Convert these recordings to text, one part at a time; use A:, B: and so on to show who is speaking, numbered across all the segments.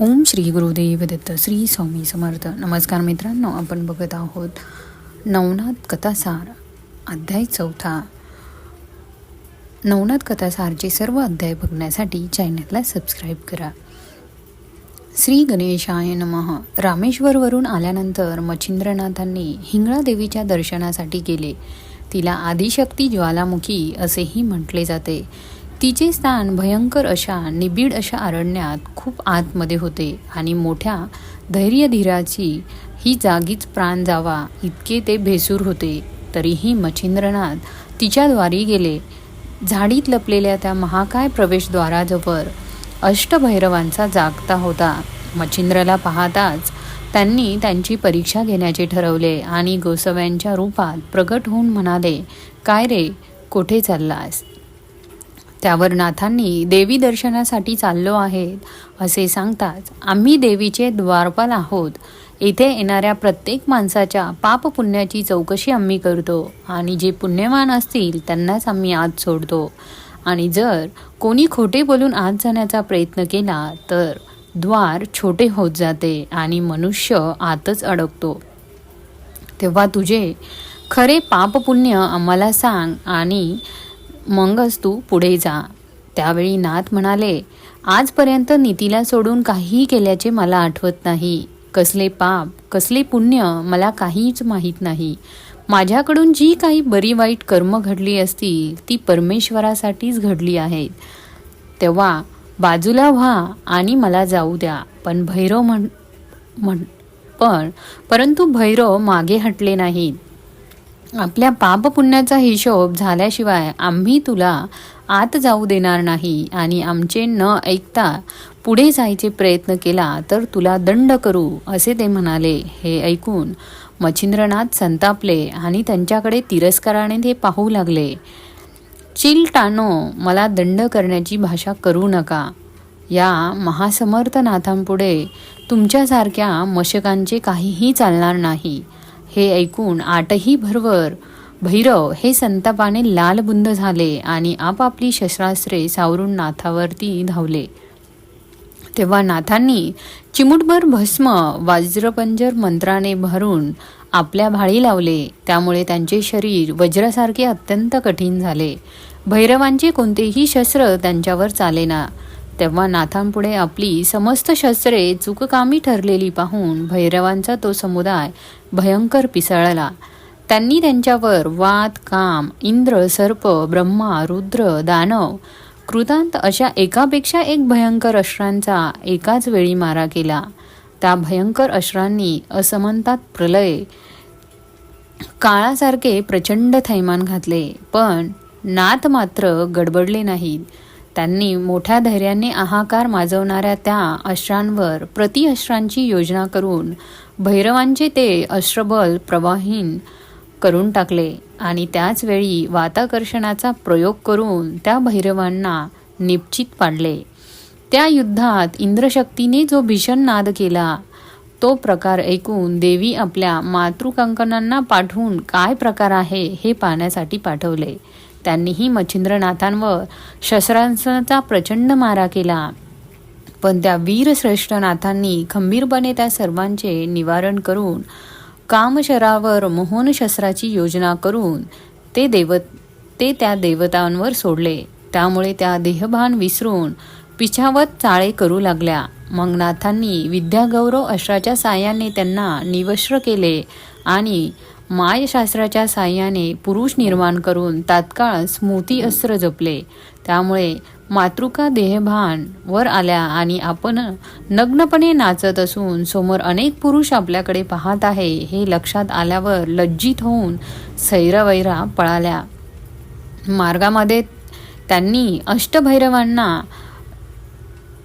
A: ओम श्री गुरुदेव दत्त श्री स्वामी समर्थ. नमस्कार मित्रांनो आपण बघत आहोत नवनाथ कथासार अध्याय चौथा. नवनाथ कथासारचे सर्व अध्याय बघण्यासाठी चॅनलला सबस्क्राईब करा. श्री गणेशाय नमः. रामेश्वरवरून आल्यानंतर मच्छिंद्रनाथांनी हिंगळा देवीच्या दर्शनासाठी गेले. तिला आदिशक्ती ज्वालामुखी असेही म्हटले जाते. तिचे स्थान भयंकर अशा निबिड अशा अरण्यात खूप आतमध्ये होते आणि मोठ्या धैर्यधीराची ही जागीच प्राण जावा इतके ते भेसूर होते. तरीही मच्छिंद्रनाथ तिच्याद्वारी गेले. झाडीत लपलेल्या त्या महाकाय प्रवेशद्वाराजवळ अष्टभैरवांचा जागता होता. मच्छिंद्रला पाहताच त्यांनी त्यांची परीक्षा घेण्याचे ठरवले आणि गोसव्यांच्या रूपात प्रगट होऊन म्हणाले काय रे कोठे चाललास? त्यावर नाथांनी देवी दर्शनासाठी चाललो आहेत असे सांगताच आम्ही देवीचे द्वारपाल आहोत. इथे येणाऱ्या प्रत्येक माणसाच्या पापपुण्याची चौकशी आम्ही करतो आणि जे पुण्यवान असतील त्यांनाच आम्ही आत सोडतो. आणि जर कोणी खोटे बोलून आत जाण्याचा प्रयत्न केला तर द्वार छोटे होत जाते आणि मनुष्य आतच अडकतो. तेव्हा तुझे खरे पापपुण्य आम्हाला सांग आणि मगच तू पुढे जा. त्यावेळी नाथ म्हणाले आजपर्यंत नीतीला सोडून काहीही केल्याचे मला आठवत नाही. कसले पाप कसले पुण्य मला काहीच माहीत नाही. माझ्याकडून जी काही बरी वाईट कर्म घडली असतील ती परमेश्वरासाठीच घडली आहेत. तेव्हा बाजूला व्हा आणि मला जाऊ द्या पण भैरव म्हण म्हण पण परंतु भैरव मागे हटले नाहीत. आपल्या पापपुण्याचा हिशोब झाल्याशिवाय आम्ही तुला आत जाऊ देणार नाही आणि आमचे न ऐकता पुढे जायचे प्रयत्न केला तर तुला दंड करू असे ते म्हणाले. हे ऐकून मच्छिंद्रनाथ संतापले आणि त्यांच्याकडे तिरस्काराने ते पाहू लागले. चिलटानो मला दंड करण्याची भाषा करू नका. या महासमर्थनाथांपुढे तुमच्यासारख्या मशकांचे काहीही चालणार नाही. हे ऐकून आठही भरवर. भैरव हे संतापाने लालबुंद झाले आणि आपापली शस्त्रास्त्रे सावरून नाथावरती धावले. तेव्हा नाथांनी चिमुटभर भस्म वज्रपंजर मंत्राने भरून आपल्या भाळी लावले. त्यामुळे त्यांचे शरीर वज्रासारखे अत्यंत कठीण झाले. भैरवांचे कोणतेही शस्त्र त्यांच्यावर चालेना. तेव्हा नाथांपुढे आपली समस्त शस्त्रे चुककामी ठरलेली पाहून भैरवांचा तो समुदाय भयंकर पिसळला. त्यांनी त्यांच्यावर वात काम इंद्र सर्प ब्रह्मा रुद्र दानव कृतांत अशा एकापेक्षा एक भयंकर अश्रांचा एकाच वेळी मारा केला. त्या भयंकर अश्रांनी असमंतात प्रलय काळासारखे प्रचंड थैमान घातले पण नाथ मात्र गडबडले नाहीत. त्यांनी मोठ्या धैर्याने आहाकार माजवणाऱ्या त्या अश्रांवर प्रति अश्रांची योजना करून भैरवांचे ते अश्रबल प्रवाहीन करून टाकले आणि त्याच वेळी वाताकर्षणाचा प्रयोग करून त्या भैरवांना निश्चित पाडले. त्या युद्धात इंद्रशक्तीने जो भीषण नाद केला तो प्रकार ऐकून देवी आपल्या मातृकंकणांना पाठवून काय प्रकार आहे हे पाहण्यासाठी पाठवले. त्यांनीही मच्छिंद्रनाथांवर शस्त्रांचा प्रचंड मारा केला. पण त्या वीरश्रेष्ठ नाथांनी खंबीरपणे त्या सर्वांचे निवारण करून कामशरावर मोहन शस्त्राची योजना करून ते देवत ते त्या देवतांवर सोडले. त्यामुळे त्या देहभान विसरून पिछावत चाळे करू लागल्या. मग नाथांनी विद्यागौरव अश्राच्या साह्याने त्यांना निवश्र केले आणि मायशास्त्राच्या साह्याने पुरुष निर्माण करून तात्काळ स्मृती अस्त्र जपले. त्यामुळे मातृका देहभान वर आल्या आणि आपण नग्नपणे नाचत असून समोर अनेक पुरुष आपल्याकडे पाहत आहे हे लक्षात आल्यावर लज्जित होऊन सैरावैरा पळाल्या. मार्गामध्ये त्यांनी अष्टभैरवांना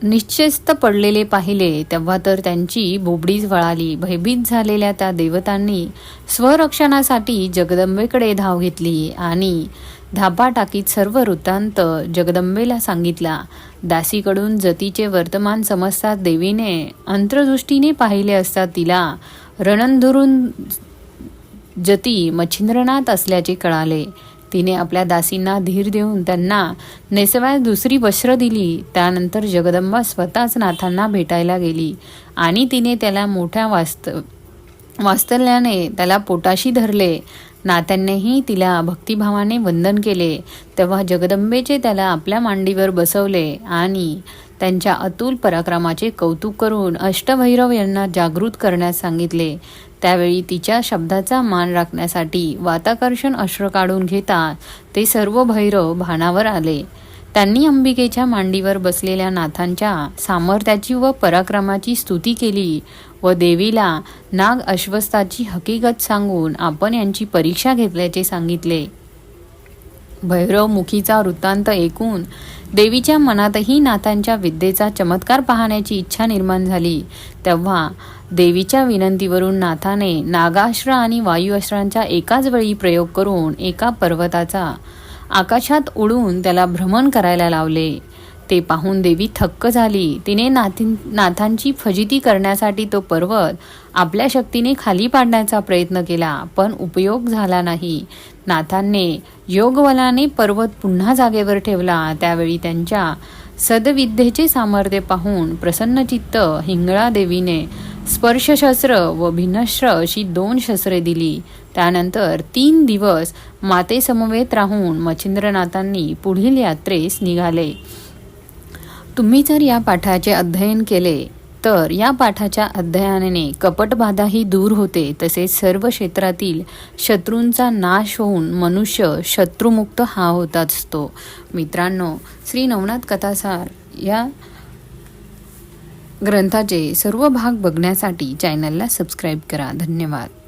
A: निश्चेस्त पडलेले पाहिले तेव्हा तर त्यांची बोबडीच वळाली. भयभीत झालेल्या त्या देवतांनी स्वरक्षणासाठी जगदंबेकडे धाव घेतली आणि धापा टाकीत सर्व वृत्तांत जगदंबेला सांगितला. दासीकडून जतीचे वर्तमान समजतात देवीने अंतर्दृष्टीने पाहिले असता तिला रणंधुरून जती मच्छिंद्रनाथ असल्याचे कळाले. तिने आपल्या दासींना धीर देऊन त्यांना नेसव्यास दुसरी वस्त्र दिली. त्यानंतर जगदंबा स्वतःच नाथांना भेटायला गेली आणि तिने त्याला मोठ्या वास्त वास्तल्याने त्याला पोटाशी धरले. नात्यांनीही तिला भक्तिभावाने वंदन केले. तेव्हा जगदंबेचे त्याला आपल्या मांडीवर बसवले आणि त्यांच्या अतुल पराक्रमाचे कौतुक करून अष्टभैरव यांना जागृत करण्यास सांगितले. त्यावेळी तिच्या शब्दाचा मान राखण्यासाठी वाताकर्षण अश्र काढून घेता ते सर्व भैरव भानावर आले. त्यांनी अंबिकेच्या मांडीवर बसलेल्या नाथांच्या सामर्थ्याची व पराक्रमाची स्तुती केली व देवीला नाग अश्वस्थाची हकीकत सांगून आपण यांची परीक्षा घेतल्याचे सांगितले. भैरवमुखीचा वृत्तांत ऐकून देवीच्या मनातही नाथांच्या विद्येचा चमत्कार पाहण्याची इच्छा निर्माण झाली. तेव्हा देवीच्या विनंतीवरून नाथाने नागाश्र आणि वायुअश्रांचा एकाच वेळी प्रयोग करून एका पर्वताचा आकाशात उडून त्याला भ्रमण करायला लावले. ते पाहून देवी थक्क झाली. तिने नाथी नाथांची फजिती करण्यासाठी तो पर्वत आपल्या शक्तीने खाली पाडण्याचा प्रयत्न केला पण उपयोग झाला नाही. नाथांनी योगवलाने पर्वत पुन्हा जागेवर ठेवला. त्यावेळी त्यांच्या सदविद्येचे सामर्थ्य पाहून प्रसन्नचित्त हिंगळा देवीने स्पर्शशस्त्र व भिन्नस्त्र अशी दोन शस्त्रे दिली. त्यानंतर तीन दिवस मातेसमवेत राहून मच्छिंद्रनाथांनी पुढील यात्रेस निघाले. तुम्ही जर या पाठाचे अध्ययन केले तर या पाठाच्या अध्ययनाने कपटबाधाही दूर होते तसेच सर्व क्षेत्रातील शत्रूंचा नाश होऊन मनुष्य शत्रुमुक्त हा होत असतो. मित्रांनो श्री नवनाथ कथासार या ग्रंथाचे सर्व भाग बघण्यासाठी चॅनलला सबस्क्राईब करा. धन्यवाद.